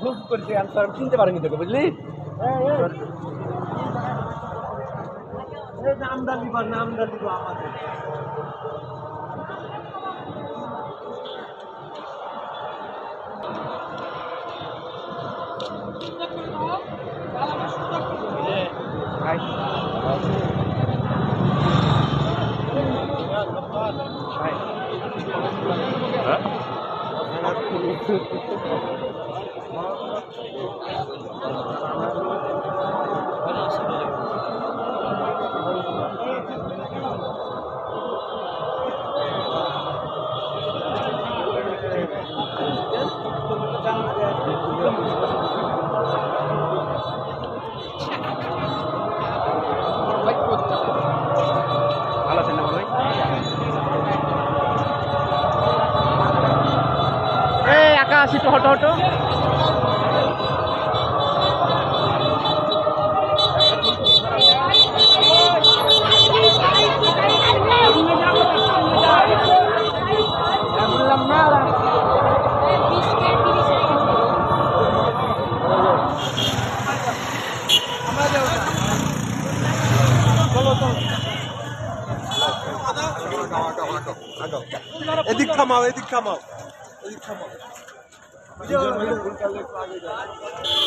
ভুল করেছি আমি তো চিনতে পারিনি তোকে বুঝলি? নামটা লিবার নামটা লিব আমাদের। ভালো Thank you. আকাশ একটু হটো হটো। এদিক থামাও এদিক থামাও। এদিক থামাও। है